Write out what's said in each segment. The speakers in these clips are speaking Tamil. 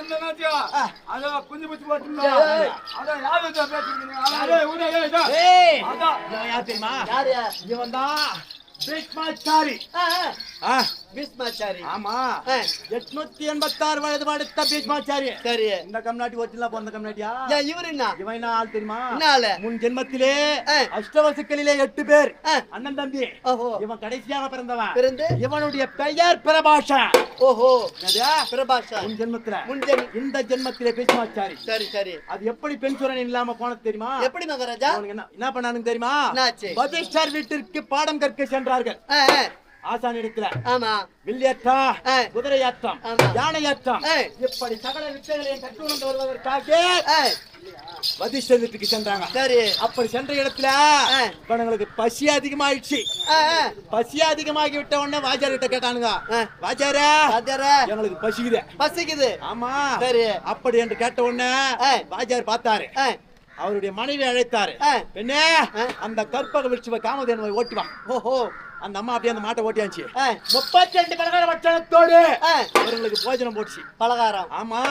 வந்தனாச்சியா ஆ. அத குஞ்சு ஏய், ஏய். அத யாரு ஏய் உடனே ஏய் இதோ. ஏய். அதான் யார் தெரியுமா? யாரு? இவன் தான் பீஷ்மாச்சாரி ஆ, பீஷ்மாச்சாரி. ஆமா. எட்நூத்தி எண்பத்தி ஆறு வயது படுத்த பீஷ்மாச்சாரி. சரி. இந்த கம்நாட்டி ஒரிஜினலா பிறந்த கம்நாட்டியா? இவரு என்ன? இவன் என்ன ஆள் தெரியுமா? முன் ஜென்மத்திலே. அஷ்டவசுக்களிலே எட்டு பேர். அண்ணன் தம்பி. இவன் கடைசியாக பிறந்தவன். பிறந்து? இவனுடைய பெயர் பிரபாஷா. ஓஹோ? பிரபாஷா. முன் ஜென்மத்துல. முன்ஜென் இந்த ஜென்மத்திலே பீஷ்மாச்சாரி. சரி சரி. அது எப்படி பெண் சூரன் இல்லாம போனது தெரியுமா? எப்படி மகாராஜா? என்ன என்ன பண்ணானுங்க தெரியுமா? வீட்டிற்கு பாடம் கற்க சென்றார்கள். ஆசான் இடத்துல ஆமா ஆ. குதிரையாட்டம். யானையாட்டம். இப்படி சகல வித்தைகளையும் கற்று உணர்ந்து வருவதற்காக வீட்டுக்கு சென்றாங்க சரி அப்படி சென்ற இடத்துல. இவனுங்களுக்கு பசி அதிகமாயிடுச்சு பசி அதிகமாகி விட்ட உடனே வாஜார் கிட்ட கேட்டானுங்க. வாஜாரா ராஜாரா, எங்களுக்கு பசிக்குது பசிக்குது ஆமா சரி. அப்படி என்று கேட்ட உடனே. வாஜார் பார்த்தாரு அவருடைய மனைவி அழைத்தாரு. பெண்ணே. அந்த கற்பக விருட்ச காமதேனுவை ஓட்டி வா. ஓஹோ. அந்த அம்மா அப்படியே அந்த மாட்டை ஓட்டியாச்சு. முப்பத்தி ரெண்டு பலகார பட்சணத்தோடு ஆ, அவர்களுக்கு போஜனம் போட்டுச்சு. பலகாரம். ஆமா.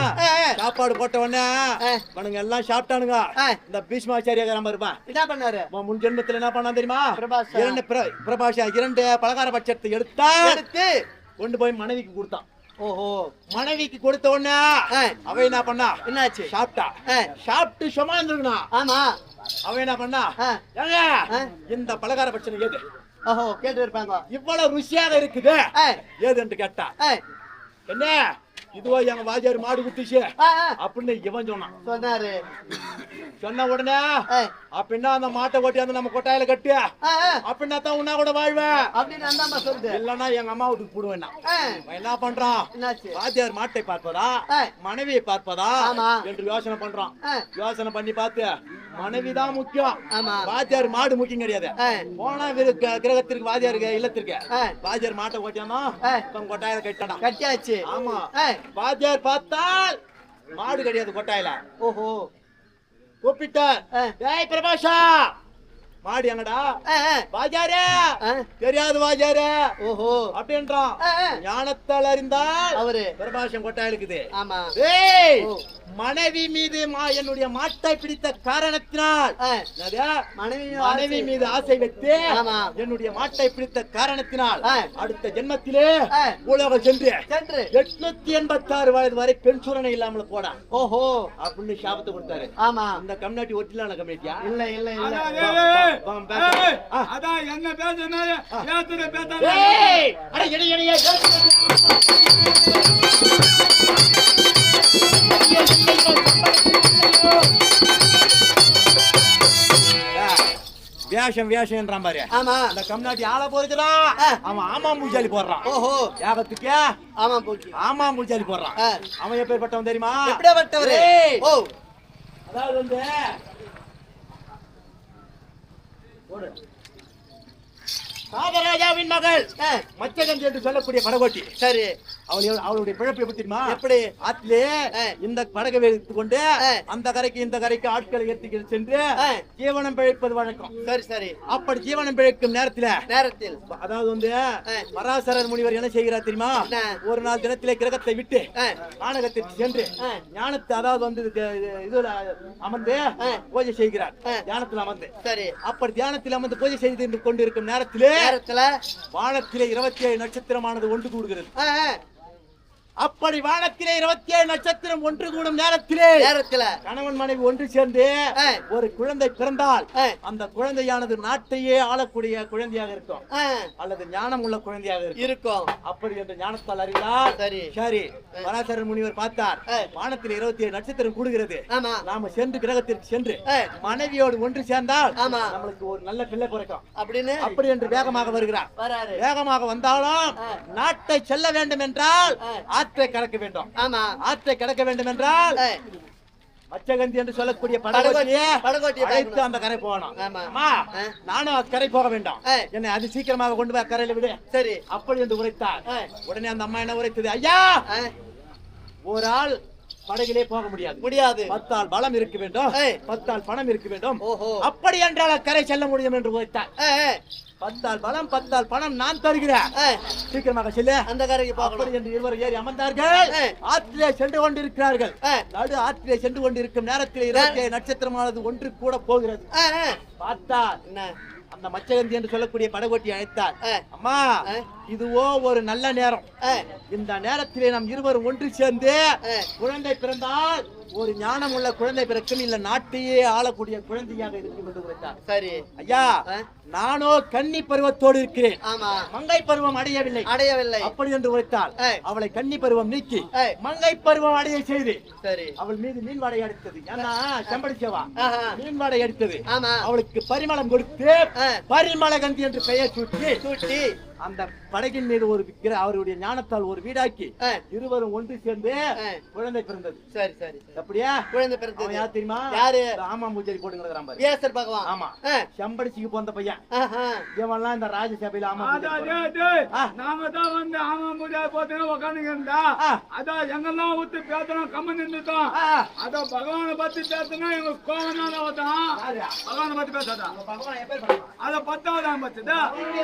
சாப்பாடு போட்ட உடனே ஆ. இவனுங்க எல்லாம் சாப்பிட்டானுங்க. இந்த பீஷ்மாச்சாரியாக நம்ம இருப்பான் என்ன பண்ணாரு? அவன் முன் ஜென்மத்துல என்ன பண்ணான் தெரியுமா. இரண்டு பிர- பிரபாஷா இரண்டு பலகார பட்சத்தை எடுத்தா எடுத்து கொண்டு போய் மனைவிக்கு கொடுத்தான். ஓஹோ மனைவிக்கு கொடுத்த உடனே. அவ என்ன பண்ணா? என்னாச்சு? சாப்பிட்டா. சாப்பிட்டு சுமந்துருக்கணும் ஆமா. அவ என்ன பண்ணா. ஏங்க. இந்த பலகார பட்சணம் ஏது ஓஹோ கேட்டு இருப்பாங்க. இவ்வளவு ருசியாக இருக்குது. ஏதுன்னு கேட்டா. என்ன? இதுவோ எங்க வாஜாரு மாடு குத்துச்சு. அப்படின்னு இவன் சொன்னான். சொன்னாரு. சொன்ன உடனே அப்படின்னா அந்த மாட்டை ஓட்டி வந்து நம்ம கொட்டாயில கட்டு அப்படின்னா தான் உன்னா கூட வாழ்வேன் அப்படின்னு அந்த சொல்லுது இல்லன்னா எங்க அம்மா வீட்டுக்கு போடுவேன் என்ன பண்றான்? வாத்தியார் மாட்டை பார்ப்பதா. மனைவியை பார்ப்பதா. என்று யோசனை பண்றான். யோசனை பண்ணி பார்த்து மனைவிதான் முக்கியம். வாத்தியார் மாடு முக்கியம் கிடையாது. போனா கிரகத்திற்கு வாத்தியாருக்கு இல்லத்திற்கு. வாத்தியார் மாட்டை. இவன் கொட்டாயில கட்டானா கட்டியாச்சு. ஆமா. வாத்தியார் பார்த்தால் மாடு கிடையாது கொட்டாயில. ஓஹோ. கூப்பிட்டார். ஏய் பிரபாஷா! மாடு எங்கடா? வாஜாரே தெரியாது வாஜாரே ஓஹோ. அப்படின்றான். ஞானத்தால் அறிந்தால் அவரு. பிரபாஷம் கொட்டாய் இருக்குது. ஆமா. ஏய். மனைவி மீது மா- என்னுடைய மாட்டை பிடித்த காரணத்தினால்? மனைவி மீது ஆசை. வைத்து ஆமா. என்னுடைய மாட்டை பிடித்த காரணத்தினால். அடுத்த ஜென்மத்திலே ஆ. உலகம் சென்று சென்று. எட்நூத்தி எண்பத்தி ஆறு வயது வரை பெண் சூரனை இல்லாமல் போடா ஓஹோ. அப்படின்னு சாபத்தை கொடுத்தாரு. ஆமா. இந்த கம்யூனிட்டி ஒட்டிலான கம்யூனிட்டியா? இல்ல இல்ல இல்ல. அதான் என்ன பேசுனாரு வேஷம் வேஷம்ன்றான் பாரு. ஆமா. அந்த கம்நாட்டி ஆள போறதுடா. அவன் ஆமா மூஞ்சாலி போடுறான். ஓஹோ. யாகத்துக்கு ஆமா போச்சு ஆமா மூஞ்சாலி போடுறான். அவன் எப்பேற்பட்டவன் தெரியுமா? எப்படியாப்பட்டவரு ஓ. அதாவது வந்து போடு. ராஜராஜாவின் மகள். ஆ, மச்சகஞ்சி என்று சொல்லக்கூடிய படகோட்டி. சரி. அவள் அவளுடைய பிழப்பு எப்படி தெரியுமா எப்படி ஆத்திலே. இந்த படகை வைத்துக் கொண்டு. அந்த கரைக்கு இந்த கரைக்கு ஆட்களை ஏற்றி சென்று. ஜீவனம் பிழைப்பது வழக்கம் சரி சரி அப்படி ஜீவனம் பிழைக்கும் நேரத்துல நேரத்தில் அதாவது வந்து. பராசரர் முனிவர் என்ன செய்கிறார் தெரியுமா? ஒரு நாள் தினத்திலே கிரகத்தை விட்டு நாடகத்திற்கு சென்று. ஞானத்தை அதாவது வந்து இதுல அமர்ந்து. பூஜை செய்கிறார். தியானத்தில் அமர்ந்து சரி அப்படி தியானத்தில் அமர்ந்து பூஜை செய்து கொண்டிருக்கும் நேரத்திலே நேரத்துல வானத்திலே இருபத்தி ஏழு நட்சத்திரமானது ஒன்று கூடுகிறது அப்படி வானத்திலே இருபத்தி ஏழு நட்சத்திரம் ஒன்று கூடும் நேரத்திலே நேரத்துல. கணவன் மனைவி ஒன்று சேர்ந்து. ஒரு குழந்தை பிறந்தால். அந்த குழந்தையானது நாட்டையே ஆளக்கூடிய குழந்தையாக இருக்கும். அல்லது ஞானம் உள்ள குழந்தையாக இருக்கும். இருக்கும். அப்படி என்று ஞானத்தால் அறிந்தார் சரி. சரி. பராசரர் முனிவர் பார்த்தார். வானத்தில் இருபத்தி ஏழு நட்சத்திரம் கூடுகிறது. ஆமா. நாம சென்று கிரகத்திற்கு சென்று மனைவியோடு ஒன்று சேர்ந்தால். நம்மளுக்கு ஒரு நல்ல பிள்ளை பிறக்கும். அப்படின்னு? அப்படி என்று வேகமாக வருகிறார். வேகமாக வந்தாலும். நாட்டை செல்ல வேண்டும் என்றால். ஆற்றை கடக்க வேண்டும். ஆமா ஆற்றை கடக்க வேண்டும் என்றால் மச்சகந்தி என்று சொல்லக்கூடிய படகோட்டி- படகோட்டியே. அந்த கரை போகணும். நானும் அக்கறை போக வேண்டாம். என்னை அது சீக்கிரமாக கொண்டு போய் அக்கறையில விடு. சரி. அப்படி என்று உரைத்தார். உடனே அந்த அம்மா என்ன உரைத்தது? ஐயா ஒரு ஆள் படகிலே போக முடியாது. முடியாது. பத்தால் பலம் இருக்க வேண்டும். பத்தால் பணம் இருக்க வேண்டும். ஓஹோ. அப்படி என்றால் கரை செல்ல முடியும் என்று ஏ, பத்தால் பலம் பத்தால் பணம் நான் தருகிறேன். சீக்கிரமாக செல்லு. அந்த கரைக்கு அப்படி என்று இருவர் ஏறி அமர்ந்தார்கள். ஆற்றிலே சென்று கொண்டிருக்கிறார்கள். நடு ஆற்றிலே சென்று கொண்டிருக்கும் நேரத்தில் இருபத்தி நட்சத்திரமானது ஒன்று கூட போகிறது. பார்த்தா என்ன? அந்த மச்சகந்தி என்று சொல்லக்கூடிய படகோட்டி அழைத்தார் அம்மா. இதுவோ ஒரு நல்ல நேரம். இந்த நேரத்திலே நாம் இருவரும் ஒன்று சேர்ந்து. குழந்தை பிறந்தால் ஒரு ஞானம் உள்ள குழந்தை பிறக்கும். இல்ல நாட்டையே ஆளக்கூடிய குழந்தையாக இருக்கும் என்று உரைத்தார் சரி. ஐயா நானோ கன்னி பருவத்தோடு இருக்கிறேன். ஆமா. மங்கை பருவம் அடையவில்லை. அடையவில்லை. அப்படி என்று உரைத்தால். அவளை கன்னி பருவம் நீக்கி. மங்கை பருவம் அடைய செய்து சரி. அவள் மீது மீன் வாடை அடித்தது ஏன்னா செம்படிச்சவா ஆஹா. மீன் வாடை அடித்தது ஆமா. அவளுக்கு பரிமளம் கொடுத்து ஆ. பரிமளகந்தி என்று பெயர் சூட்டி சூட்டி. அந்த படகின் மீது ஒரு விக்கிர அவருடைய ஞானத்தால் ஒரு வீடாக்கி இருவரும் ஒன்று சேர்ந்து. குழந்தை பிறந்தது சரி சரி. அப்படியா குழந்தை பிறந்தது யார் தெரியுமா யாரு? ஆமா மூச்சரி போட்டுங்கிறான் பாரு வியாசர் பகவான் ஆமா செம்படிச்சிக்கு போந்த பையன் ஆஹா. இவன்லாம் இந்த ராஜசபையில ஆமா. நாங்க தான் வந்து ஆமா முடியா போட்டு உக்காந்துக்கிறா ஆ. அதான் எங்கெல்லாம் ஊத்து பேசணும் கம்ம நின்றுட்டோம். அதான் பகவானை பத்தி பேசணும் எங்க கோவனால வந்தான்? பகவானை பத்தி பேசாதான்? அத பத்தாவது பத்துதா அவனுடைய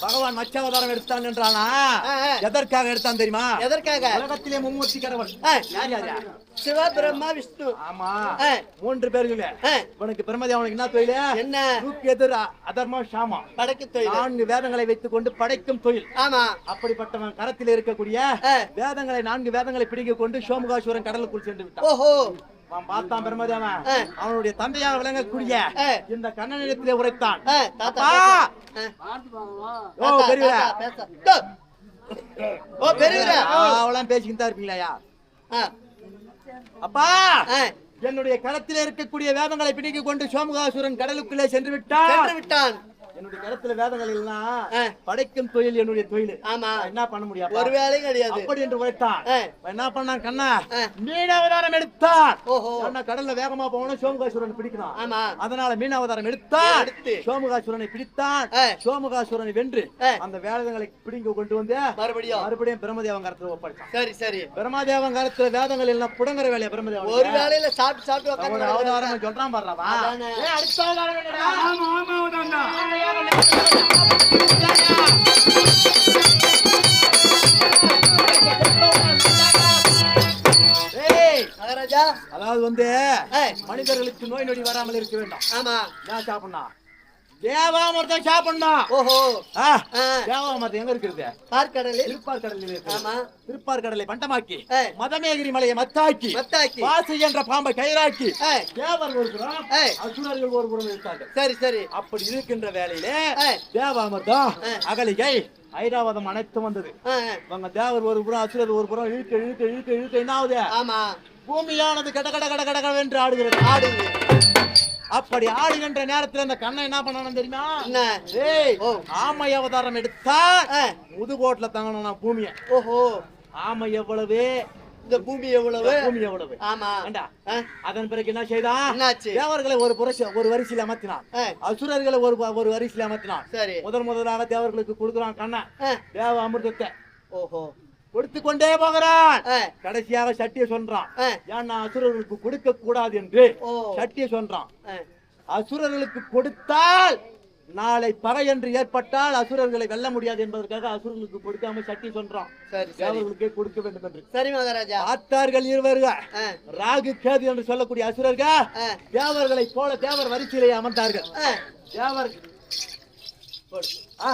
பகவான் மச்சாவதாரம் எடுத்தான் என்றானா. எதற்காக எடுத்தான் தெரியுமா? எதற்காக? உலகத்திலே மும்மூர்த்தி கடவுள். யார் யார்? சிவ பிரம்மா விஷ்ணு. ஆமா. மூன்று பேர்கள். உனக்கு பிரமதி அவனுக்கு என்ன தொழில்? என்ன? தூக்கு எதிர் அதர்மம் சாமா படைக்கு தொழில். நான்கு வேதங்களை வைத்துக் கொண்டு படைக்கும் தொழில். ஆமா. அப்படிப்பட்டவன் கரத்தில் இருக்கக்கூடிய. வேதங்களை நான்கு வேதங்களை பிடிக்க கொண்டு சோமகாசுவரன் கடலுக்குள் சென்று விட்டான். ஓஹோ. பார்த்தான் பிரமதி அவன். ஆ. அவனுடைய தந்தையாக விளங்கக்கூடிய. இந்த கண்ணனிடத்திலே உரைத்தான். ஓ பெரியவரா. ஓ பெரியவரா. அவளாம் பேசிக்கிட்டு இருப்பீங்களா அப்பா. என்னுடைய களத்திலே இருக்கக்கூடிய வேதங்களை பிடிக்க கொண்டு சோமகாசுரன் கடலுக்குள்ளே சென்று விட்டான் சென்று விட்டான் என்னுடைய களத்துல வேதங்கள் எல்லாம். படைக்கும் தொழில் என்னுடைய தொழில். ஆமா. என்ன பண்ண முடியாது ஒரு வேலையும் கிடையாது. அப்படி என்று. அவன் என்ன பண்ணான் கண்ணா. மீன் அவதாரம் எடுத்தான் ஓஹோ. அண்ணா கடல்ல வேகமா போகணும் சோமகாசுரனை பிடிக்கணும். ஆமா. அதனால மீன் அவதாரம் எடுத்தான் எடுத்து. சோமகாசுரனை பிடித்தான். சோமகாசுரனை வென்று. அந்த வேதங்களை பிடிங்க கொண்டு வந்து மறுபடியும். மறுபடியும் பிரம்மதேவன் கரத்துல ஒப்படைச்சான் சரி சரி. பிரம்மதேவன் கரத்துல வேதங்கள் எல்லாம் புடங்குற வேலையா பிரம்மதேவன் ஒரு வேலையில சாப்பிட்டு சாப்பிட்டு அவதாரம் சொல்றான் பாடுறவா. அடுத்த அவதாரம் அதாவது வந்து மனிதர்களுக்கு நோய் நொடி வராமல் இருக்க வேண்டும். ஆமா. என்ன சாப்பிடணும். தேவாமிர்தம் சாப்பிடணும். ஓஹோ. தேவாமிர்தம் எங்க இருக்கிறது பார்க்கடலில். திருப்பார் கடலில் இருக்கு ஆமா. திருப்பார் கடலை பண்டமாக்கி மதமேகிரி மலையை மத்தாக்கி மத்தாக்கி. வாசி என்ற பாம்பை கயிறாக்கி ஏய், தேவர் ஒரு புறம் அசுரர்கள் ஒரு புறம் இருக்காங்க சரி சரி. அப்படி இருக்கின்ற வேலையிலே தேவாமிர்தம். அகலிகை ஐராவதம் அனைத்தும் வந்தது. அவங்க தேவர் ஒரு புறம் அசுரர் ஒரு புறம் இழுக்க இழுக்க இழுக்க இழுக்க என்ன ஆகுது ஆமா. பூமியானது கட கட கட கட என்று ஆடுகிறது. ஆடுது அப்படி ஆடுகின்ற நேரத்துல அந்த கண்ணை என்ன பண்ணணும் தெரியுமா. ஆமை அவதாரம் எடுத்தா ஆ, முதுகோட்ல தங்கணும் பூமிய. ஓஹோ. ஆமை எவ்வளவு? இந்த பூமி எவ்வளவு? பூமி எவ்வளவு? ஆமா. அதன் பிறகு என்ன செய்தான் தேவர்களை ஒரு புரட்சி ஒரு வரிசையில் அமர்த்தினான். அசுரர்களை ஒரு ஒரு வரிசையில் அமர்த்தினான். சரி. முதல் முதலாக தேவர்களுக்கு கொடுக்குறான் கண்ணன் தேவ அமிர்தத்தை. ஓஹோ. கொடுத்து கொண்டே போகிறான் கடைசியாக சட்டியை சொல்றான். ஏன்னா அசுரர்களுக்கு கொடுக்க கூடாது என்று சட்டியை சொல்றான். அசுரர்களுக்கு கொடுத்தால் நாளை பகை என்று ஏற்பட்டால் அசுரர்களை வெல்ல முடியாது என்பதற்காக அசுரர்களுக்கு கொடுக்காம சட்டி சொல்றான். தேவர்களுக்கே கொடுக்க வேண்டும் என்று. சரி மகாராஜா. இருவர்கள் ராகு கேது என்று சொல்லக்கூடிய அசுரர்கள் தேவர்களை போல தேவர் வரிசையிலே அமர்ந்தார்கள். தேவர் ஆ,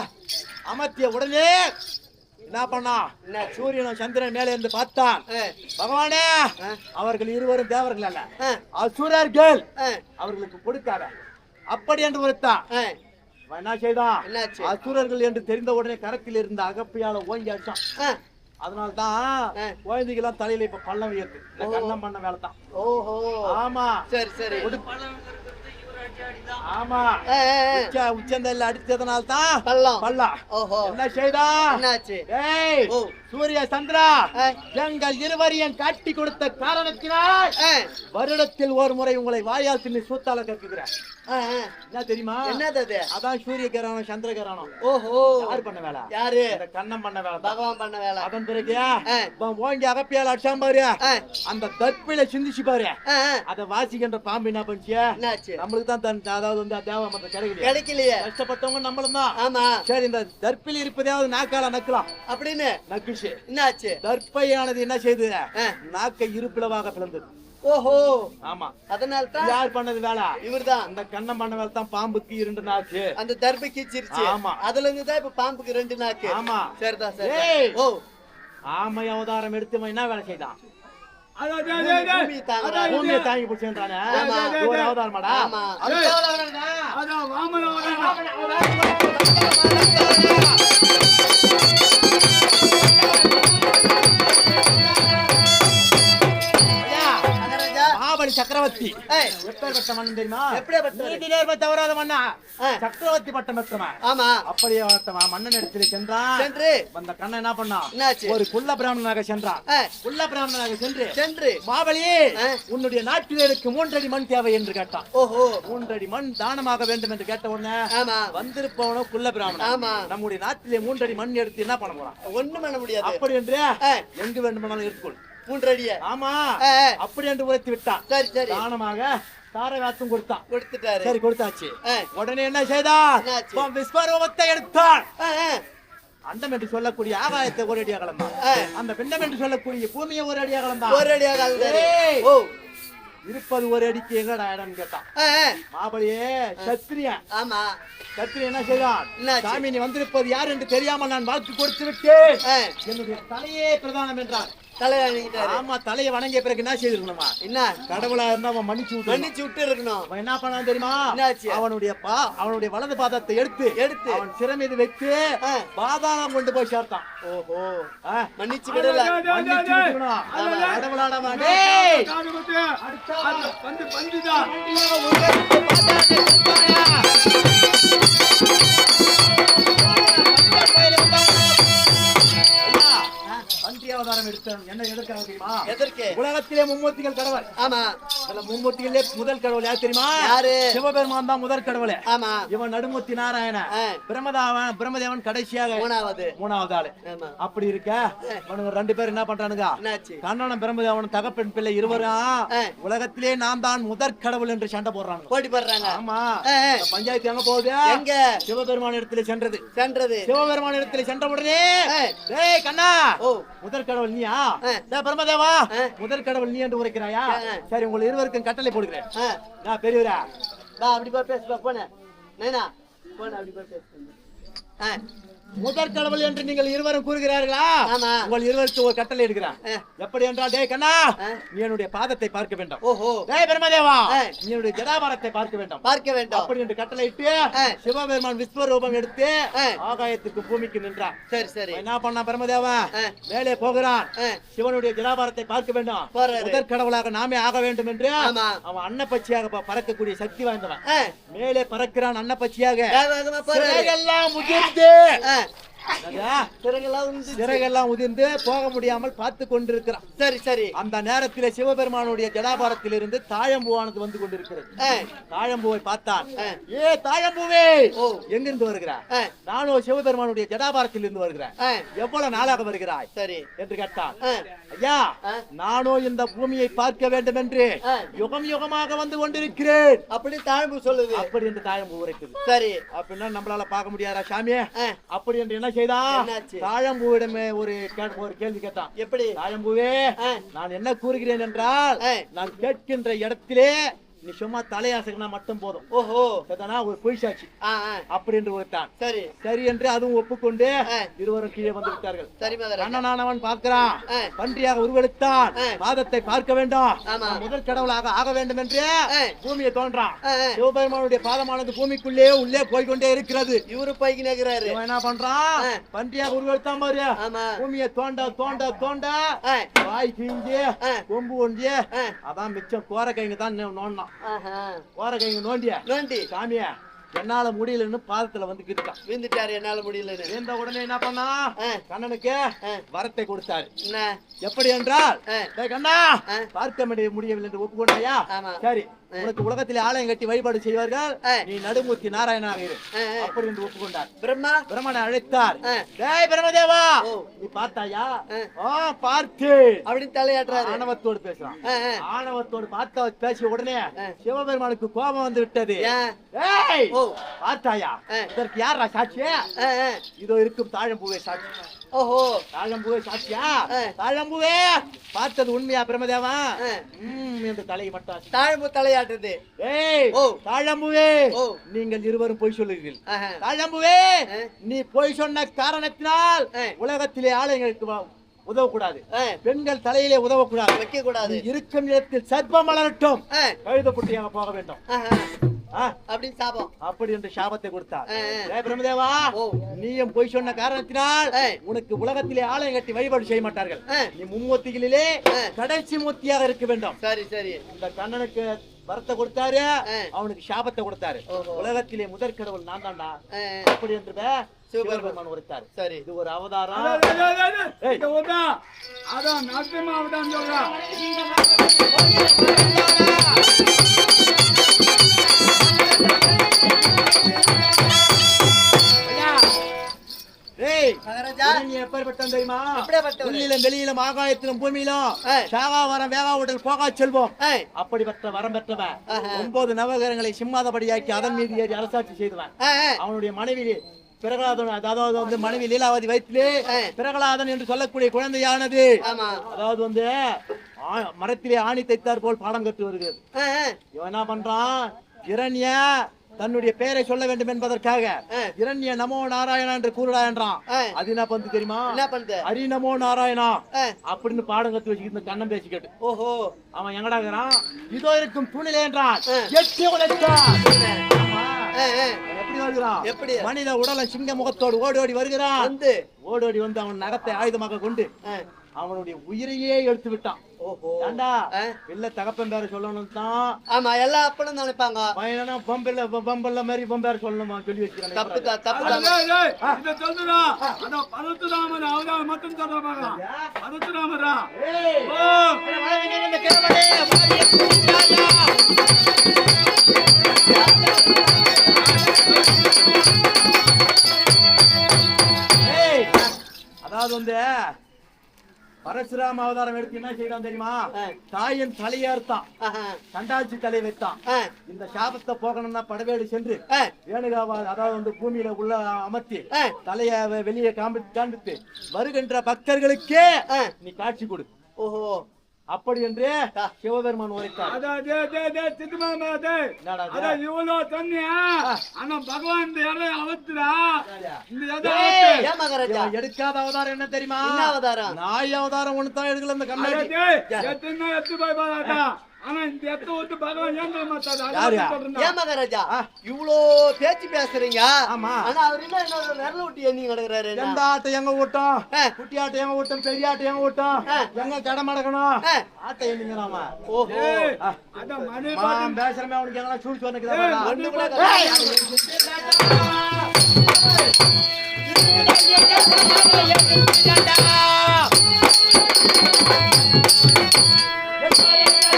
அமர்த்திய உடனே என்ன பண்ணா? என்ன? சூரியனும் சந்திரன் மேலே இருந்து பார்த்தான். பகவானே அவர்கள் இருவரும் தேவர்கள் அல்ல. அசுரர்கள் அவர்களுக்கு கொடுக்காத. அப்படி என்று அவன் என்ன செய்தான் அசுரர்கள் என்று தெரிந்த உடனே கரத்தில் இருந்த அகப்பையால ஓங்கி அடிச்சான். அதனால தான். குழந்தைகள்லாம் தலையில இப்ப பள்ளம் உயர்த்து. கண்ணம் பண்ண வேலை தான் ஓஹோ. ஆமா. சரி சரி. ஆமா. உச்ச உச்சந்தல்ல அடிச்சதுனால தான் பள்ளம் பள்ளம் ஓஹோ என்ன செய்தா என்னாச்சு ஏய். சூரிய சந்திரா. எங்கள் இருவரையும் காட்டி கொடுத்த காரணத்தினால் வருடத்தில் ஒரு முறை உங்களை வாயால் தின்னு சூத்தால ஆ. என்ன தெரியுமா? என்னது அது? அதான் சூரிய கிரகணம் சந்திர கிரகணம் ஓஹோ. யார் பண்ண வேலை? யாரு? கண்ணம் பண்ண வேலை. பகவான் பண்ண வேலை. அதன் பிறகு ஓங்கி அகப்பியால் அடிச்சான் பாரு. அந்த தற்பில சிந்திச்சு பாரு. அத வாசிக்கின்ற பாம்பு என்ன பண்ணுச்சு? நம்மளுக்கு தான் தன் அதாவது வந்து தேவை மத்த கிடைக்கல கிடைக்கலையே. கஷ்டப்பட்டவங்க நம்மளும் தான். ஆமா. சரி இந்த தற்பில் இருப்பதையாவது நாக்கால நக்கலாம். அப்படின்னு. நக்குச்சு. என்னாச்சு? தற்பையானது என்ன செய்து. நாக்கை இருப்பிளவாக பிளந்தது. ஓஹோ. ஆமா. அதனால தான் யார் பண்ணது வேலை? இவர்தான். அந்த கண்ணம் பண்ண வேலை தான் பாம்புக்கு இரண்டு நாக்கு. அந்த தர்பை கீச்சிருச்சு ஆமா. அதுல இருந்து தான் இப்ப பாம்புக்கு ரெண்டு நாக்கு. ஆமா. சரிதான். சரி ஓ. ஆமை அவதாரம் எடுத்து என்ன வேலை செய்தான். பூமியை தாங்கி. ஒரு அவதாரமாடா. அதான் வாமன அவதாரம். சக்கரவர்த்தி. எப்பேற்பட்ட மன்னன் தெரியுமா? எப்படியாப்பட்டவர்? நீதி நேர்மை தவறாத மன்னா. ஆ. சக்கரவர்த்தி பட்டம் பெற்றவன். ஆமா. அப்படியே ஒருத்தவன் மன்னன் இடத்துல சென்றான். சென்று. அந்த கண்ணன் என்ன பண்ணான்? ஒரு குள்ள பிராமணனாக சென்றான். குள்ள பிராமணனாக சென்று சென்று. ஆ. உன்னுடைய நாட்டினருக்கு மூன்றடி மண் தேவை என்று கேட்டான். ஓஹோ. மூன்றடி மண் தானமாக வேண்டும் என்று கேட்ட உடனே ஆமா. வந்திருப்பவனோ குள்ள பிராமணன். ஆமா. நம்முடைய நாட்டிலே மூன்றடி மண் எடுத்து என்ன பண்ண போறான்? ஒண்ணும் முடியாது. அப்படி என்று எங்கு வேண்டுமானாலும் இருக்கொள் மூன்று அடிய ஆமா. அப்படி என்று உரைத்து விட்டான். சரி சரி. தானமாக தாரை வாத்தும் கொடுத்தான். கொடுத்துட்டாரு. சரி கொடுத்தாச்சு. உடனே என்ன செய்தான்? விஸ்வரூபத்தை எடுத்தான். அண்டம் என்று சொல்லக்கூடிய ஆகாயத்தை ஒரு அடியாக கலந்தான். அந்த பிண்டம் என்று சொல்லக்கூடிய பூமியை ஒரு அடியாக கலந்தான். ஒரு அடியா கலந்தாரு ஏய். ஓ. இருப்பது ஒரு அடிக்கு எங்கடா இடம் கேட்டான். மாபலியே சத்திரியன். ஆமா. சத்திரியன் என்ன செய்தான்? சாமி நீ வந்திருப்பது யார் என்று தெரியாமல் நான் வாக்கு கொடுத்து விட்டேன். என்னுடைய தலையே பிரதானம் என்றான் ஆமா தலையை வணங்கிய பிறகு என்ன செய்திருக்கணுமா என்ன கடவுளா இருந்தா அவன் மன்னிச்சு விட்டு மன்னிச்சு விட்டு இருக்கணும் அவன் என்ன பண்ணான் தெரியுமா? அவனுடைய பா அவனுடைய வலது பாதத்தை எடுத்து எடுத்து. அவன் சிறை மீது வைத்து ஆ. பாதாளம் கொண்டு போய் சேர்த்தான் ஓஹோ ஆ. மன்னிச்சு விடல மன்னிச்சு விட்டுக்கணும். ஆமா. கடவுளாடவா? அவதாரம் எடுத்தான். என்ன எதற்காக தெரியுமா? எதற்கு? உலகத்திலே மும்மூர்த்திகள் கடவுள். ஆமா. அதுல மும்மூர்த்திகளே முதல் கடவுள் யார் தெரியுமா? யாரு? சிவபெருமான் தான் முதல் கடவுளே. ஆமா. இவன் நடுமூர்த்தி நாராயண. பிரமதாவன் பிரம்மதேவன் கடைசியாக மூணாவது. மூணாவது ஆளு. அப்படி இருக்க? இவனுங்க ரெண்டு பேரும் என்ன பண்றானுங்க? கண்ணனும் பிரம்மதேவனும் தகப்பன் பிள்ளை இருவரும். உலகத்திலே நான் தான் முதற் கடவுள் என்று சண்டை போடுறானுங்க. போட்டி போடுறாங்க. ஆமா. பஞ்சாயத்து எங்க போகுது? எங்க? சிவபெருமான் இடத்துல சென்றது. சென்றது. சிவபெருமான் இடத்துல சென்ற உடனே கண்ணா. ஓ. கடவுள் நீயா? பிரம்மதேவா ஆ. முதற் கடவுள் நீ என்று உரைக்கிறாயா. சரி உங்கள் இருவருக்கும் கட்டளை போடுகிறேன். நான் பெரியவரா. வா அப்படி போய் பேசுப்பா போன. நைனா போன அப்படி போய் பேசு. ஆ, முதற் கடவுள் என்று நீங்கள் இருவரும் கூறுகிறார்களா? உங்கள் இருவருக்கு ஒரு கட்டளை எடுக்கிறேன் எப்படி என்றால் டேய் கண்ணா. நீ என்னுடைய பாதத்தை பார்க்க வேண்டும். ஓஹோ. டேய் பிரம்மதேவா. நீ என்னுடைய ஜடாபாரத்தை பார்க்க வேண்டும். பார்க்க வேண்டும். அப்படி என்று கட்டளையிட்டு ஆ. சிவபெருமான் விஸ்வரூபம் எடுத்து. ஆகாயத்துக்கு பூமிக்கு நின்றான். சரி சரி. என்ன பண்ணா பிரம்மதேவா மேலே போகிறான். சிவனுடைய ஜடாபாரத்தை பார்க்க வேண்டும். முதற் கடவுளாக நாமே ஆக வேண்டும் என்று. அவன் அன்னப்பச்சியாக பறக்கக்கூடிய சக்தி வாய்ந்தவன். மேலே பறக்கிறான் அன்னப்பச்சியாக வேகமா போறாரு. சிறகெல்லாம் உதிர்ந்து. போக முடியாமல் பார்த்து கொண்டிருக்கிறான். சரி சரி. அந்த நேரத்திலே சிவபெருமானுடைய ஜடாபாரத்திலிருந்து தாழம்பூவானது வந்து கொண்டிருக்கிறது. தாழம்பூவை பார்த்தான். ஏ. தாழம்பூவே. எங்கிருந்து வருகிறாய்? ஆ, நானும் சிவபெருமானுடைய ஜடாபாரத்தில் இருந்து வருகிறேன் எவ்வளவு நாளாக வருகிறாய்? சரி. என்று கேட்டான். ஐயா. நானும் இந்த பூமியை பார்க்க வேண்டும் என்று. யுகம் யுகமாக வந்து கொண்டிருக்கிறேன். அப்படி தாழ்வு சொல்லுது. அப்படி என்று தாழம்பூ உரைக்குது. சரி. அப்படின்னா நம்மளால பார்க்க முடியாதா சாமி ஆ, அப்படி என்று என்ன என்னாச்சு? தாழம்பூவிடமே ஒரு ஒரு கேள்வி கேட்டான். எப்படி? தாழம்பூவே நான் என்ன கூறுகிறேன் என்றால். நான் கேட்கின்ற இடத்திலே நீ சும்மா தலையாசகனா மட்டும் போதும் ஓஹோ சரிதானா? ஒரு பொய் சாட்சி ஆ, ஆ, அப்படி என்று உரைத்தான் சரி சரி என்று அதுவும் ஒப்புக்கொண்டு. இருவரும் கீழே வந்து விட்டார்கள் சரி அண்ணனானவன் பார்க்கிறான். பன்றியாக உருவெடுத்தான். பாதத்தை பார்க்க வேண்டும் முதல் கடவுளாக ஆக வேண்டும் என்று. பூமியை தோன்றான். சிவபெருமானுடைய பாதமானது பூமிக்குள்ளே உள்ளே போய்க்கொண்டே இருக்கிறது இவரு பைக்கு நகராரு இவன் என்ன பண்றான். பன்றியாக உருவெடுத்தான் பாரு பூமியை தோண்ட தோண்ட தோண்ட வாய் கிஞ்சி ஆ. கொம்பு ஆ. அதான் மிச்சம் கோர கைங்க தான் நோண்டான். ஓர கைங்க நோண்டிய? நோண்டி. சாமியா என்னால முடியலன்னு பாதத்துல வந்து கிட்டான் விழுந்துட்டாரு என்னால முடியலன்னு. இந்த உடனே என்ன பண்ணா. கண்ணனுக்கு. வரத்தை கொடுத்தாரு. என்ன? எப்படி என்றால் கண்ணா. பார்க்க முடிய முடியவில்லை என்று ஒப்புக்கொண்டாயா. சரி. உனக்கு உலகத்திலே ஆலயம் கட்டி வழிபாடு செய்வார்கள். நீ நடுமூர்த்தி நாராயணாக இரு. அப்படி என்று ஒப்புக்கொண்டார் பிரம்மா பிரம்மனை அழைத்தார். டேய் பிரம்மதேவா. நீ பார்த்தாயா ஆ. பார்த்து அப்படின்னு தலையாட்டுறாரு ஆணவத்தோடு பேசுறான். ஆணவத்தோடு பார்த்த பேசிய உடனே. சிவபெருமானுக்கு கோபம் வந்து விட்டது ஏய். பார்த்தாயா. இதற்கு யாரா சாட்சி. இதோ இருக்கும் தாழம்பூவே சாட்சி ஓஹோ தாழம்பூவே ஆ. தாழம்பூவே பார்த்தது உண்மையா. ம் என்று தலையை மட்டும் தாழ்வு தலையாட்டுது ஏய் ஓ. தாழம்பூவே. நீங்கள் இருவரும் பொய் சொல்லுகிறீர்கள். தாழம்பூவே. நீ பொய் சொன்ன காரணத்தினால். உலகத்திலே ஆலயங்களுக்கு உதவக்கூடாது. பெண்கள் தலையிலே உதவக்கூடாது வைக்க கூடாது இருக்கும் இடத்தில் சர்ப்பம் வளரட்டும். கழுதப்பட்டியாக போக வேண்டும் அப்படின்னு சாபம். அப்படி என்று சாபத்தை கொடுத்தார். பிரம்மதேவா ஓ. நீயும் பொய் சொன்ன காரணத்தினால். உனக்கு உலகத்திலே ஆலயம் கட்டி வழிபாடு செய்ய மாட்டார்கள். நீ மும்மூர்த்திகளிலே. கடைசி மூர்த்தியாக இருக்க வேண்டும். சரி சரி. இந்த கண்ணனுக்கு வரத்தை கொடுத்தாரு. அவனுக்கு சாபத்தை கொடுத்தாரு. உலகத்திலே முதற் கடவுள் நான் தான்டா. அப்படி என்று சிவபெருமான். சிவபெருமான் உரைத்தார். சரி. இது ஒரு அவதாரம். அதான், அவதான் சொல்றான் வெளியிலும் ஆகாயத்திலும் பூமியிலும் ஆ. சாகா வரம் வேகா உடல் போகா செல்வோம் ஏய். அப்படிப்பட்ட வரம் பெற்றவன் ஆஹா. ஒன்பது நவகிரகங்களை சிம்மாதபடியாக்கி அதன் மீது ஏறி அரசாட்சி செய்தவன். அவனுடைய மனைவி பிரகலாதன் அதாவது வந்து மனைவி லீலாவதி வயிற்றிலே. பிரகலாதன் என்று சொல்லக்கூடிய குழந்தையானது அதாவது வந்து மரத்திலே ஆணி தைத்தார் போல் பாடம் கற்று வருகிறது. இவன் என்ன பண்றான் இரண்ய தன்னுடைய பெயரை சொல்ல வேண்டும் என்பதற்காக. இரண்ய நமோ நாராயணா என்று கூறுடா என்றான். அது என்ன பண்ணு தெரியுமா? என்ன பண்ணுது ஹரி நமோ நாராயணா. அப்படின்னு பாடம் கத்து வச்சுக்கிட்டு கண்ணம் பேசிக்கிட்டு. ஓஹோ. அவன் எங்கடா இதோ இருக்கும் தூணிலே என்றான். எப்படி வருகிறான்? எப்படி? மனித உடல சிங்க முகத்தோடு ஓடி ஓடி வருகிறான். வந்து. ஓடி ஓடி வந்து அவன் நகத்தை ஆயுதமாக கொண்டு. அவனுடைய உயிரையே எடுத்து விட்டான். ஓஹோ. ஏண்டா. இல்ல தகப்பன் பேர சொல்லணும் தான். ஆமா எல்லா அப்பனும் நினைப்பாங்க. பையனா பொம்பல்ல பொம்பல்ல மாதிரி பொம்பேர் சொல்லணுமா சொல்லி தப்பு தான் தப்பு ஏய், இதை சொல்லுடா. மட்டும் பாருடா. பரசுராமரா. ஏய், ஓ. ஏய், அதாவது வந்து பரசுராம அவதாரம் எடுத்து என்ன செய்யறான் தெரியுமா. தாயின் தலையை அறுத்தான் ஆஹா. கண்டாச்சி தலை வைத்தான். இந்த சாபத்தை போகணும்னா படவேடு சென்று. வேணுகாவா அதாவது வந்து பூமியில உள்ள அமர்த்தி. தலைய வெளியே காண்பி காண்பித்து வருகின்ற பக்தர்களுக்கே. நீ காட்சி கொடு ஓஹோ அப்படி என்று சிவபெருமான் உரைத்தார். அதான், இவ்வளவு சொன்னியா? ஆனா பகவான் இந்த இலையை அவுத்துடா. இந்த எடுக்காத அவதாரம் என்ன தெரியுமா? அவதாரம்? நாய் அவதாரம் ஒண்ணு தான் எடுக்கல இந்த கண்ணாடி. எத்தனை எத்து போய் பாராட்டா. ஆனா இந்த எத்த விட்டு பகவான் மாட்டாரு? ஏன் மகாராஜா பேச்சு பேசுறீங்க ஆமா. ஆனா அவர் என்ன இன்னொரு விரல விட்டு எண்ணி கிடக்குறாரு என்ன? எந்த ஆட்டை எங்க ஊட்டம் ஆ. குட்டி ஆட்டை எங்க ஊட்டம் பெரிய ஆட்டை எங்க ஊட்டம் ஆ. எங்க கடை மடக்கணும். ஆட்டை என்னங்கிறாமா ஓஹோ. அதான் மணி பாட்டு. பேசுறமே அவனுக்கு ஒண்ணு கூட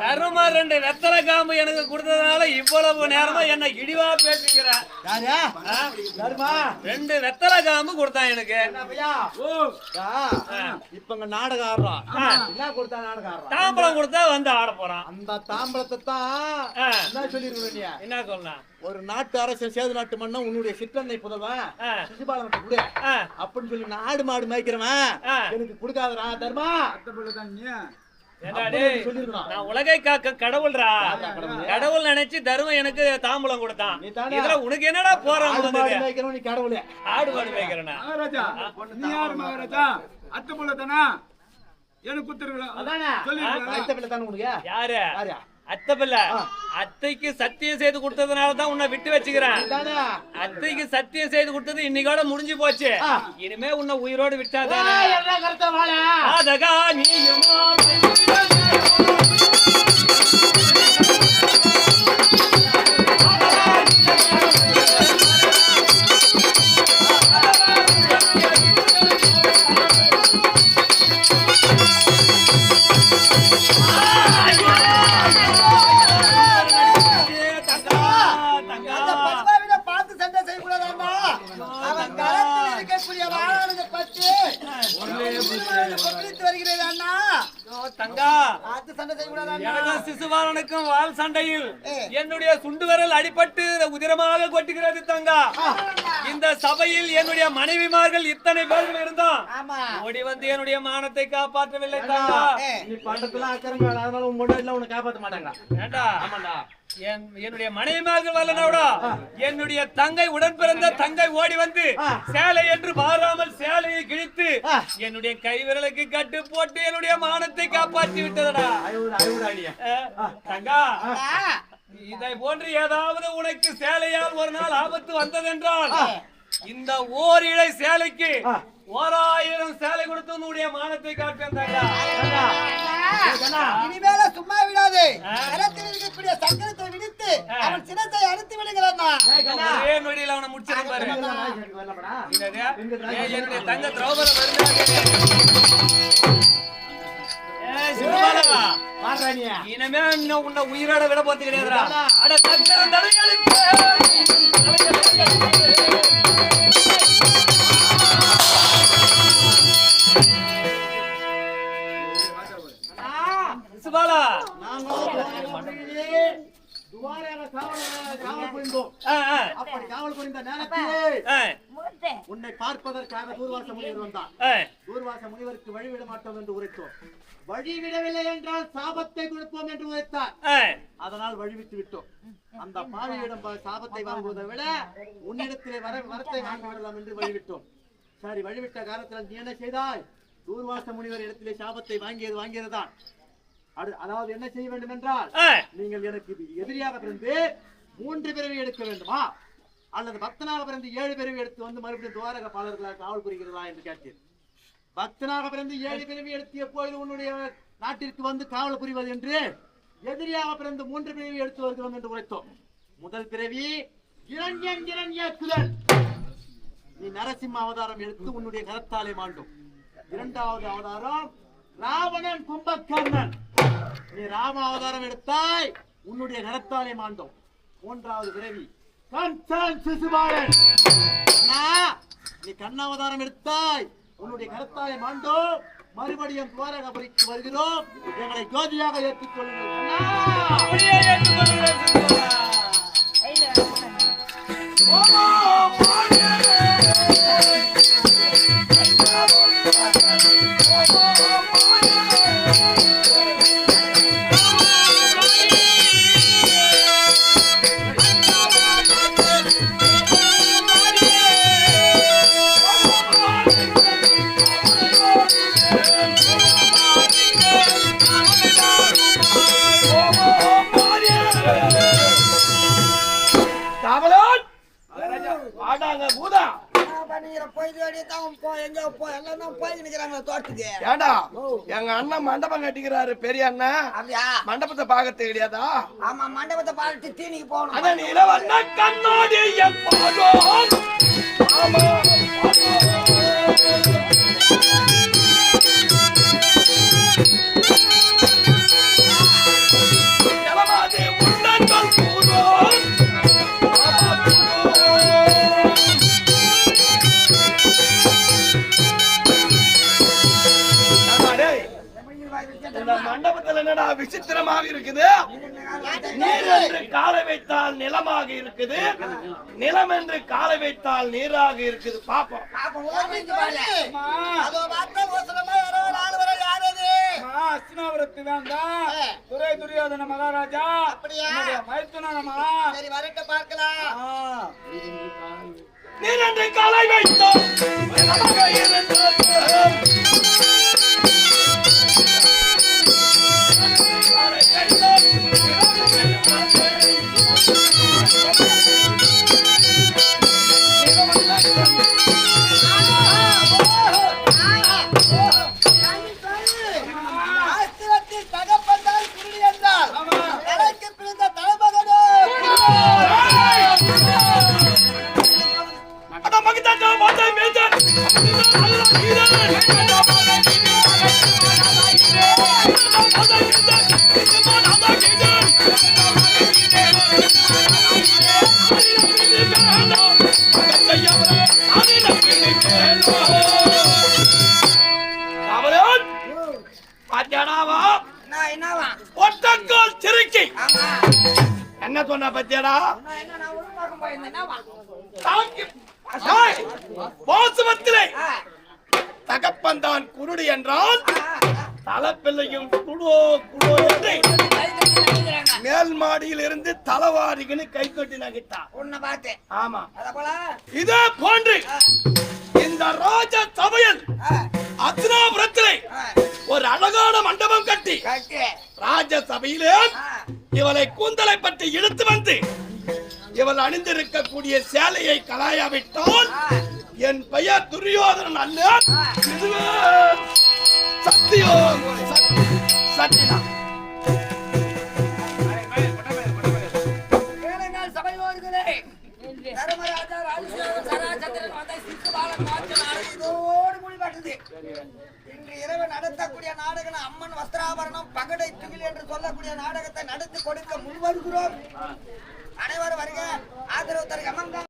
கருமா ரெண்டு வெத்தலை காம்பு எனக்கு கொடுத்ததுனால இவ்வளவு நேரமா என்ன இடிவா தர்மா ரெண்டு வெத்தலை காம்பு கொடுத்தான் எனக்கு. இப்ப நாடகம் ஆடுறோம் என்ன கொடுத்தா நாடகம் ஆடுறோம் தாம்பரம் கொடுத்தா வந்து ஆட போறான். அந்த தாம்பலத்தை தான். என்ன சொல்லிருக்கணும் நீ? என்ன சொல்லலாம் ஒரு நாட்டு அரசன் சேது நாட்டு மன்னன் உன்னுடைய சிற்றன்னை புதல்வன் ஆ. சிசுபாலனுக்கு கொடு. அப்படின்னு சொல்லி நான் ஆடு மாடு மேய்க்கிறவன். எனக்கு கொடுக்காதடா தர்மா. நான் உலகை காக்க கடவுள்ரா கடவுள். கடவுள் நினைச்சு தருமம் எனக்கு தாம்பலம் கொடுத்தான்? இதுல உனக்கு என்னடா போறான் கடவுளே. ஆடு மாடு மேய்க்கிறேனா? நீ யாரு மகாராஜா? தானா எனக்கு குத்துருக்கலாம் அதானே? சொல்லிருக்கலாம் அத்தை பிள்ளை தானே உனக்கு? யாரு? யாரு? அத்தை பிள்ளை அத்தைக்கு சத்தியம் செய்து கொடுத்ததுனால தான் உன்னை விட்டு வச்சுக்கிறேன். அத்தைக்கு சத்தியம் செய்து கொடுத்தது இன்னைக்கோட முடிஞ்சு போச்சு. இனிமே உன்னை உயிரோடு விட்டாதானே? நீயுமா என்னுடைய சுண்டு விரல் அடிபட்டு உதிரமாக கொட்டுகிறது தங்கா. இந்த சபையில் என்னுடைய மனைவிமார்கள் இத்தனை பேர்கள் இருந்தோம் ஆமா. ஓடி வந்து என்னுடைய மானத்தை காப்பாற்றவில்லை தங்கா. நீ பண்டத்துல அக்கறங்க அதனால உன் முன்னாடி உன்னை காப்பாத்த மாட்டாங்க ஏண்டா? ஆமாண்டா. என் என்னுடைய மனைவிமார்கள் வரலனாவிடா. என்னுடைய தங்கை உடன் பிறந்த தங்கை ஓடி வந்து. சேலை என்று பாராமல் சேலையை கிழித்து. என்னுடைய கை விரலுக்கு கட்டு போட்டு என்னுடைய மானத்தை காப்பாற்றி விட்டதடா. தங்கா. இதை போன்று ஏதாவது உனக்கு சேலையால் ஒரு நாள் ஆபத்து வந்ததென்றால் இந்த ஓரிழை சேலைக்கு. ஓராயிரம் சேலை கொடுத்து உன்னுடைய மானத்தை காப்பேன் தங்கா இனிமேல சும்மா விடாது. ஆ. களத்தில் இருக்கக்கூடிய சக்கரத்தை விடுத்து அவன் சினத்தை அறுத்து விடுகிறான் ஒரே நொடியில் அவனை முடிச்சிடும் பாரு. என்னது? ஏய், என்னுடைய தங்க திரௌபதி இனிமே இன்னும் உன்னை உயிரோட விட போறது கிடையாதுடா. அட தலைகளுக்கு காவல் அப்படி புரிந்த நேரத்தில் உன்னை பார்ப்பதற்காக தூர்வாச முனிவர் வந்தான் ஆ. தூர்வாச முனிவருக்கு வழிவிட மாட்டோம் என்று உரைத்தோம் வழிவிடவில்லை என்றால் சாபத்தை கொடுப்போம் என்று உரைத்தார். அதனால் வழிவிட்டு விட்டோம். அந்த பாவியிடம் சாபத்தை வாங்குவதை விட உன்னிடத்திலே வர வரத்தை வாங்கி விடலாம் என்று வழிவிட்டோம். சரி வழிவிட்ட காலத்தில் நீ என்ன செய்தாய்? தூர்வாச முனிவர் இடத்திலே சாபத்தை வாங்கியது வாங்கியதுதான். அது அதாவது என்ன செய்ய வேண்டும் என்றால். நீங்கள் எனக்கு எதிரியாக பிறந்து மூன்று பிறவி எடுக்க வேண்டுமா? அல்லது பக்தனாக பிறந்து ஏழு பிறவி எடுத்து வந்து மறுபடியும் துவாரக பாலர்களாக காவல் புரிகிறதா என்று கேட்டீர். பக்தனாக பிறந்து ஏழு பிறவி எடுத்து எப்பொழுது உன்னுடைய நாட்டிற்கு வந்து காவல் புரிவது என்று எதிரியாக பிறந்து மூன்று பிறவி எடுத்து வருகிறோம் என்று உரைத்தோம். முதல் பிறவி இரண்யன் இரண்யக்குதல் நீ நரசிம்ம அவதாரம் எடுத்து உன்னுடைய கரத்தாலே மாண்டும். இரண்டாவது அவதாரம் ராவணன் கும்பகர்ணன். நீ ராம அவதாரம் எடுத்தாய் உன்னுடைய கரத்தாலே மாண்டோம். மூன்றாவது பிறவி கம்சன் சிசுபாலன். நீ கண்ணாவதாரம் எடுத்தாய் உன்னுடைய கரத்தாலே மாண்டோம் மறுபடியும் துவாரகபுரிக்கு வருகிறோம். எங்களை ஜோதியாக ஏற்றுக்கொள்ளுங்கள் அண்ணா! ஏண்டா? எங்க அண்ணன் மண்டபம் கட்டிக்கிறாரு பெரிய அண்ணன். மண்டபத்தை பாக்கிறது கிடையாதா ஆமா மண்டபத்தை பார்த்து தீனிக்கு போகணும். அண்ணா நீலவண்ண கண்ணாடி கூறும் ஆமா. நீராக இருக்குது. நிலம் என்று காலை வைத்தால் நீராக இருக்குது. பாப்போம். அஸ்தினாபுரத்து வேண்டாம் துரை துரியோதன மகாராஜா. அப்படியா? என்னுடைய மைத்துனனம்மா. சரி வரட்டும் பார்க்கலாம். நீர் என்று காலை வைத்தோம். காலை வைத்தோம், மேல் மாடியில் இருந்து தலைவாரிகன்னு கை கட்டி நகிட்டான் உன்னை பார்த்து ஆமா. இதே போன்று இந்த ராஜ சபையில் ஆ, ஒரு அழகான மண்டபம் கட்டி. ராஜ சபையிலே இவளை கூந்தலை பற்றி இழுத்து வந்து இவள் அணிந்திருக்கக்கூடிய சேலையை கலாயாவிட்டால் என் பெயர் துரியோதனன் அல்ல. சத்தியம் சத்தி சத்தியம் இன்று இரவு நடத்தக்கூடிய நாடகம் அம்மன் வஸ்திராபரணம் பகடை துகில் என்று சொல்லக்கூடிய நாடகத்தை நடத்தி கொடுக்க முன்வருகிறோம். அனைவரும் வருக. ஆதரவு தருக. அம்மன்